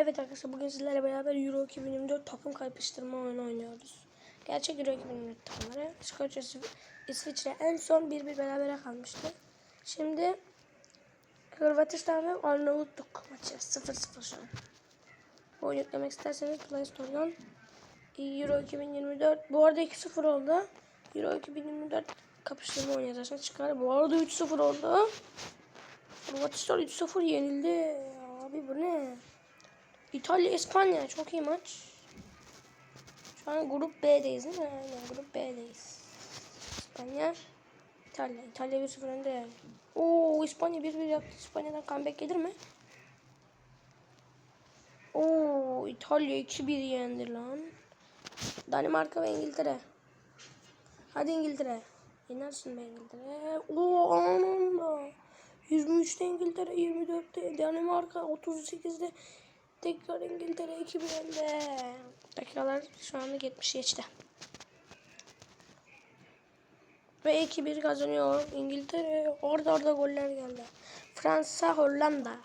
Evet arkadaşlar bugün sizlerle beraber Euro 2024 takım kapıştırma oyunu oynuyoruz. Gerçek Euro 2024 takımları. İskoçya, İsv- İsviçre en son 1-1 berabere kalmıştı. Şimdi Hırvatistan ve Arnavutluk maçı 0-0 şu an. Bu oyunu yüklemek isterseniz Play Store'dan Euro 2024 bu arada 2-0 oldu. Euro 2024 kapıştırma oynayacağız. Çıkar. Bu arada 3-0 oldu. Hırvatistan 3-0 yenildi. Abi bu ne? İtalya, İspanya çok iyi maç. Şu an grup B'deyiz değil mi? Aynen grup B'deyiz. İspanya, İtalya. İtalya 1-0 önde yani. Oo İspanya 1-1 yaptı. İspanya'dan comeback gelir mi? Oo İtalya 2-1 yendi lan. Danimarka ve İngiltere. Hadi İngiltere. Yenersin be İngiltere. Oo anında. 23'te İngiltere, 24'te Danimarka, 38'de tekrar İngiltere 2 1 önde. Dakikalar şu anda 70 geçti. Ve 2-1 kazanıyor İngiltere. Orada orada goller geldi. Fransa, Hollanda.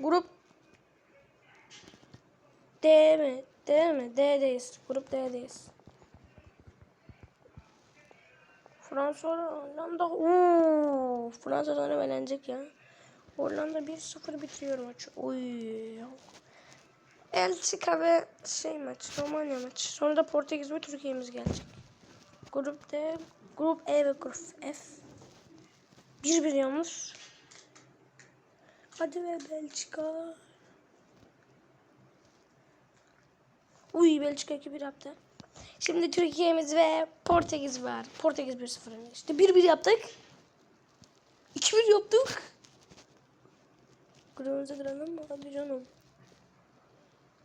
Grup D mi? D mi? D'deyiz. Grup D'deyiz. Fransa Hollanda. Oo, Fransa sonra elenecek ya. Hollanda 1-0 bitiriyor maçı. Oy. Elçika ve şey maç, Romanya maç. Sonra da Portekiz ve Türkiye'miz gelecek. Grup D, Grup E ve Grup F. 1-1 yalnız. Hadi ve Belçika. Uy Belçika 2-1 yaptı. Şimdi Türkiye'miz ve Portekiz var. Portekiz 1-0 önde. İşte 1-1 yaptık. 2-1 yaptık. Kırmızı duralım mı? Hadi canım.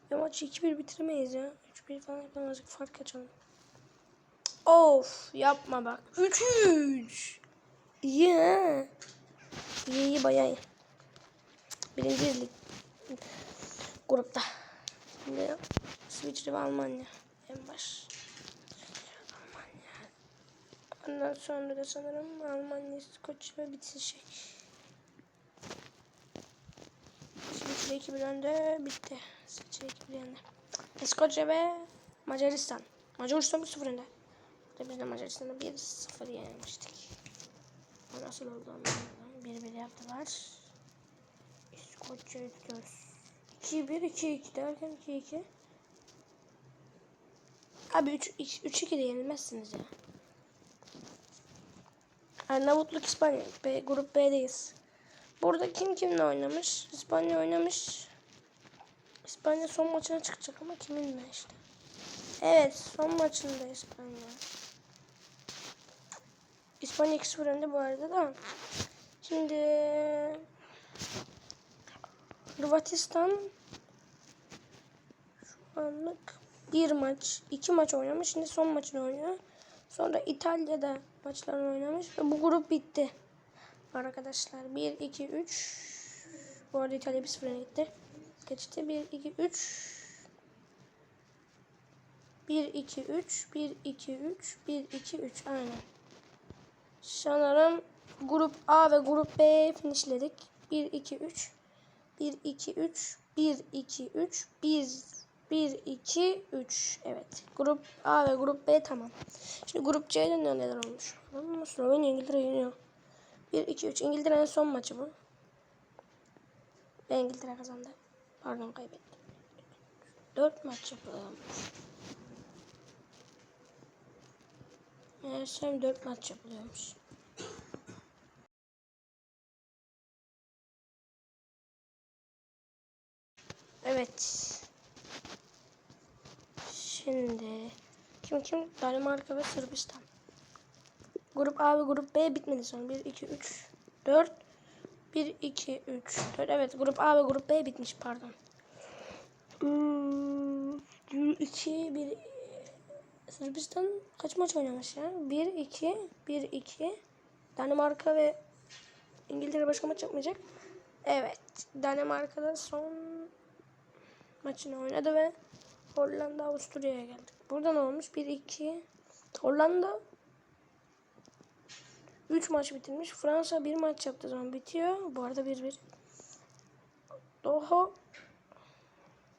Ya maçı 2-1 bitirmeyiz ya. 3-1 falan yapamazdık. Fark açalım. Of yapma bak. 3-3. İyi ha. İyi iyi bayağı iyi. Birinci lig grupta. Şimdi İsviçre ve Almanya en baş. Almanya. Ondan sonra da sanırım Almanya, İskoçya ve bitecek. İsviçre 2 bir önde bitti. İsviçre 2 bir önde. İskoçya ve Macaristan. Macaristan 1-0 önde. Burada biz de Macaristan'da 1-0 yenilmiştik. O nasıl oldu anlamadım. 1-1 yaptılar. İskoçya'yı tutuyoruz. 2-1, 2-2 derken 2-2. Abi 3-2 de yenilmezsiniz ya. Arnavutluk İspanya. B, grup B'deyiz. Burada kim kimle oynamış? İspanya oynamış. İspanya son maçına çıkacak ama kiminle işte. Evet son maçında İspanya. İspanya 2-0 önde bu arada da. Şimdi Hırvatistan şu anlık bir maç, iki maç oynamış. Şimdi son maçını oynuyor. Sonra İtalya'da maçlarını oynamış ve bu grup bitti. Arkadaşlar 1 2 3 Bu arada İtalya 1-0 öne gitti. Geçti 1 2 3 1 2 3 1 2 3 1 2 3 aynen. Sanırım grup A ve grup B finishledik. 1 2 3 1 2 3 1 2 3 1 1 2 3 evet. Grup A ve grup B tamam. Şimdi grup C'de ne neler olmuş? Slovenya İngiltere yeniyor. 1 2 3 İngiltere'nin son maçı bu. Ve İngiltere kazandı. Pardon kaybetti. 4 maç yapılmış. Meğersem 4 maç yapılıyormuş. Evet. Şimdi kim kim? Danimarka ve Sırbistan. Grup A ve grup B bitmedi sonra. 1 2 3 4 1 2 3 4 Evet, grup A ve grup B bitmiş pardon. 2 1 Sırbistan kaç maç oynamış ya? 1 2 1 2 Danimarka ve İngiltere başka maç yapmayacak. Evet. Danimarka'da son maçını oynadı ve Hollanda Avusturya'ya geldik. Burada ne olmuş? 1-2 Hollanda 3 maç bitirmiş. Fransa 1 maç yaptığı zaman bitiyor. Bu arada 1-1. Daha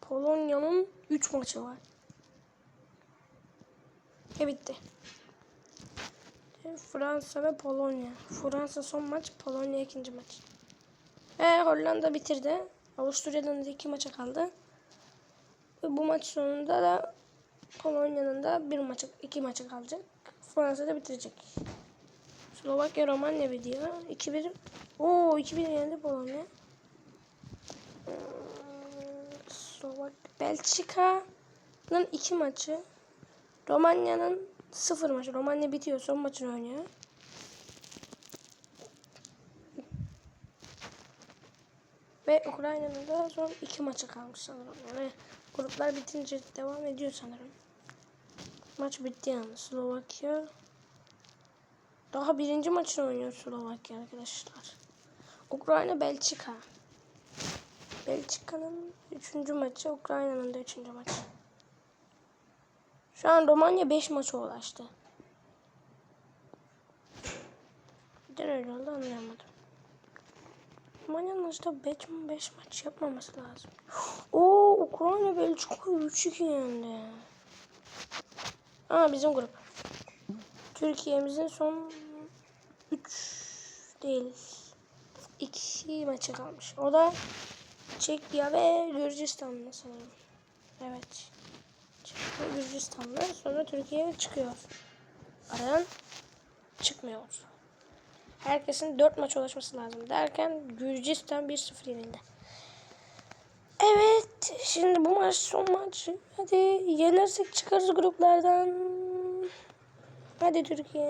Polonya'nın 3 maçı var. Ve bitti. Fransa ve Polonya. Fransa son maç, Polonya ikinci maç. Ve Hollanda bitirdi. Avusturya'dan da iki maça kaldı. Ve bu maç sonunda da Polonya'nın da bir maçı, iki maçı kalacak. Fransa da bitirecek. Slovakya Romanya video. 2-1. Oo 2-1 yendi Polonya. Hmm, Slovak Belçika'nın iki maçı. Romanya'nın sıfır maçı. Romanya bitiyor. Son maçını oynuyor. Ve Ukrayna'nın da son iki maçı kalmış sanırım. Yani gruplar bitince devam ediyor sanırım. Maç bitti yani. Slovakya daha birinci maçını oynuyor Slovakya arkadaşlar. Ukrayna Belçika. Belçika'nın üçüncü maçı, Ukrayna'nın da üçüncü maçı. Şu an Romanya 5 maça ulaştı. Neden öyle oldu anlayamadım. Romanya'nın işte 5 5 maç yapmaması lazım. Oo Ukrayna Belçika 3-2 yendi. Aa bizim grup. Türkiye'mizin son 3 değil 2 maçı kalmış. O da Çekya ve Gürcistan'la sanırım. Evet. Çekya ve Gürcistan'la sonra Türkiye çıkıyor. Aradan çıkmıyor. Herkesin 4 maç ulaşması lazım derken Gürcistan 1-0 yenildi. Evet, şimdi bu maç son maç. Hadi yenersek çıkarız gruplardan. Hadi Türkiye.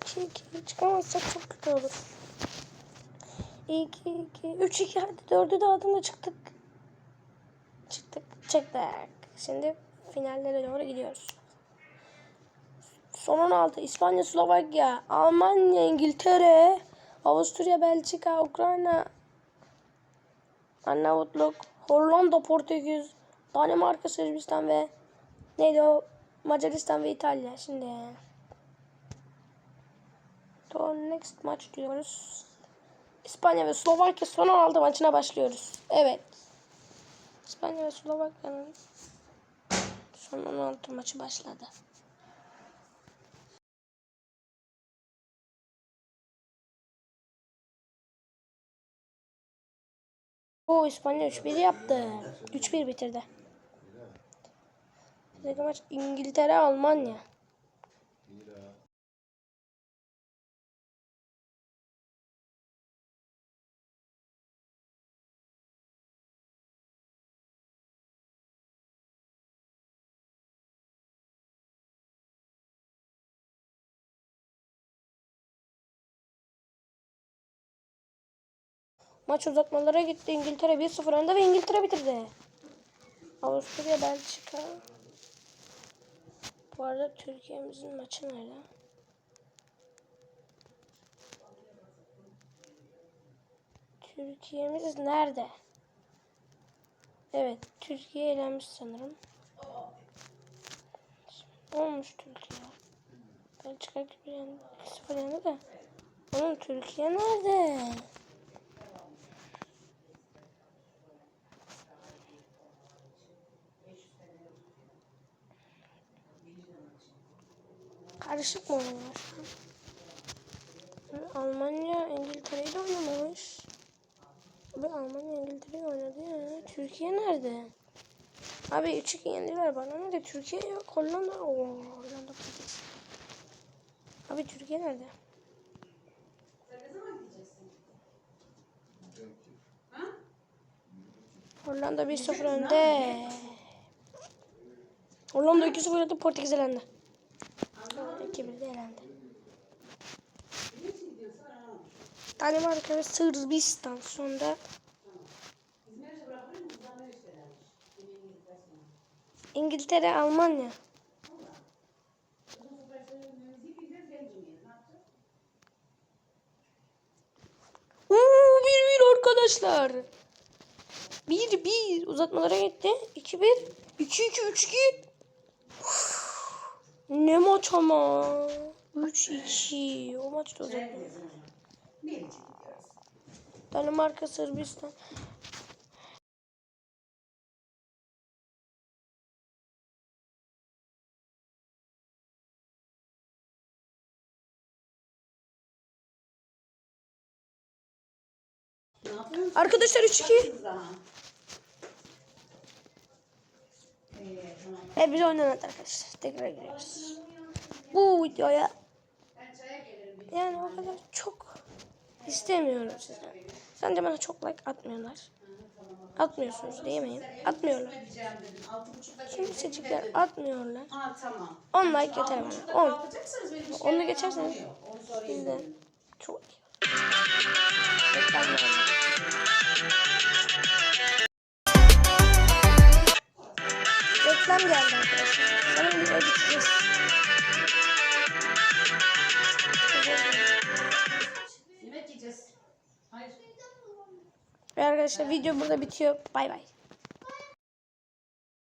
2-2 çıkamazsak çok kötü olur. 2-2 3-2 hadi 4'ü de adında çıktık. Çıktık. Çıktık. Şimdi finallere doğru gidiyoruz. Son 16 İspanya, Slovakya, Almanya, İngiltere, Avusturya, Belçika, Ukrayna, Arnavutluk, Hollanda, Portekiz, Danimarka, Sırbistan ve neydi o? Macaristan ve İtalya. Şimdi to next maç diyoruz. İspanya ve Slovakya son 16 maçına başlıyoruz. Evet. İspanya ve Slovakya'nın son 16 maçı başladı. O İspanya 3-1 yaptı. 3-1 bitirdi. Sıradaki maç İngiltere Almanya. Maç uzatmalara gitti. İngiltere 1-0 önde ve İngiltere bitirdi. Avusturya, Belçika. Bu arada Türkiye'mizin maçı nerede? Türkiye'miz nerede? Evet, Türkiye elenmiş sanırım. Olmuş Türkiye. Belçika 2-0 yendi de. Oğlum Türkiye nerede? Karışık mı oynuyorlar şu an? Almanya İngiltere'yi de oynamamış. Abi Almanya İngiltere'yi oynadı ya. Türkiye nerede? Abi 3-2 yendiler bana ne de Türkiye yok. Hollanda. Oo, Hollanda Portekiz. Abi Türkiye nerede? Hollanda 1-0 önde. Hollanda 2-0 önde Portekiz elendi. 2-1'de elendi. Danimarka ve Sırbistan sonunda İngiltere, Almanya. Uuu bir bir arkadaşlar. Bir bir uzatmalara gitti. 2 1 2 2 3 2 ne maç ama. 3-2. O maçta Birinci gidiyoruz. Danimarka, Sırbistan. Arkadaşlar 3-2. Ve biz oynamadık arkadaşlar. Tekrar giriyoruz. Bu videoya yani o kadar çok istemiyorum sizden. Sence bana çok like atmıyorlar. Atmıyorsunuz değil mi? Atmıyorlar. Kimsecikler atmıyorlar. Ha tamam. 10 like yeter bana. buçukta 10. kalkacaksanız benim hiç Onu geçerseniz. Bizden çok iyi. Reklam geldi. Arkadaşlar. Sanırım videoyu bitireceğiz. Arkadaşlar video burada bitiyor. Bay bay.